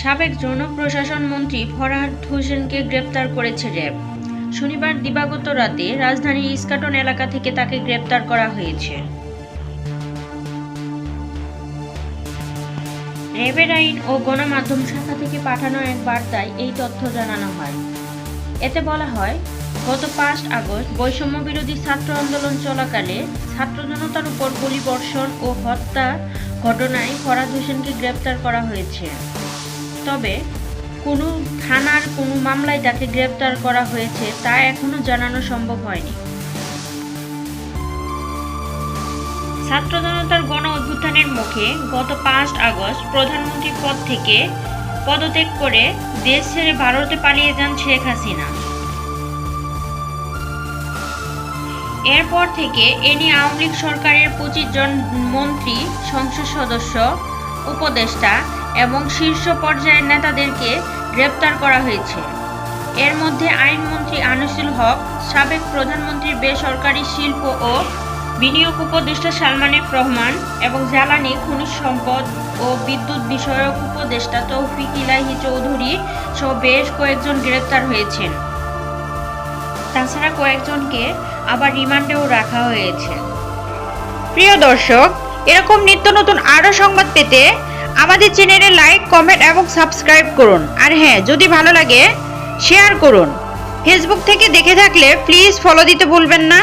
সাবেক জনপ্রশাসন মন্ত্রী ফরহাদ হোসেনকে গ্রেপ্তার করেছে র্যাব। শনিবার দিবাগত রাতে রাজধানীর ইস্কাটন এলাকা থেকে তাকে গ্রেপ্তার করা হয়েছে। র্যাবের আইন ও গণমাধ্যম শাখা থেকে পাঠানো এক বার্তায় এই তথ্য জানানো হয়। এতে বলা হয়, গত পাঁচ আগস্ট বৈষম্য বিরোধী ছাত্র আন্দোলন চলাকালে ছাত্র জনতার উপর গুলিবর্ষণ ও হত্যা ঘটনায় ফরাদ হোসেনকে গ্রেপ্তার করা হয়েছে। তবে কোনো থানার কোনো মামলায় তাকে গ্রেপ্তার করা হয়েছে তা এখনও জানানো সম্ভব হয়নি। ছাত্র জনতার গণ অভ্যুত্থানের মুখে গত পাঁচ আগস্ট প্রধানমন্ত্রী পদ থেকে পদত্যাগ করে দেশ ছেড়ে ভারতে পালিয়ে যান শেখ হাসিনা। এরপর থেকে এ নিয়ে আওয়ামী লীগ সরকারের পঁচিশ জন মন্ত্রী, সংসদ সদস্য, উপদেষ্টা এবং শীর্ষ পর্যায়ের নেতাদেরকে গ্রেপ্তার করা হয়েছে। এর মধ্যে আইনমন্ত্রী আনিসুল হক, সাবেক প্রধানমন্ত্রীর বেসরকারি শিল্প ও বিনিয়োগ উপদেষ্টা সালমান এফ রহমান এবং জ্বালানি, খনিজ সম্পদ ও বিদ্যুৎ বিষয়ক উপদেষ্টা তৌফিক ইলাহি চৌধুরী সহ বেশ কয়েকজন গ্রেপ্তার হয়েছেন। তাছাড়া কয়েকজনকে আবার রিমান্ডেও রাখা হয়েছে। প্রিয় দর্শক, এরকম নিত্য নতুন আরও সংবাদ পেতে আমাদের চ্যানেলে লাইক কমেন্ট এবং সাবস্ক্রাইব করুন। আর হ্যাঁ যদি ভালো লাগে শেয়ার করুন। ফেসবুক থেকে দেখে থাকলে প্লিজ ফলো দিতে ভুলবেন না।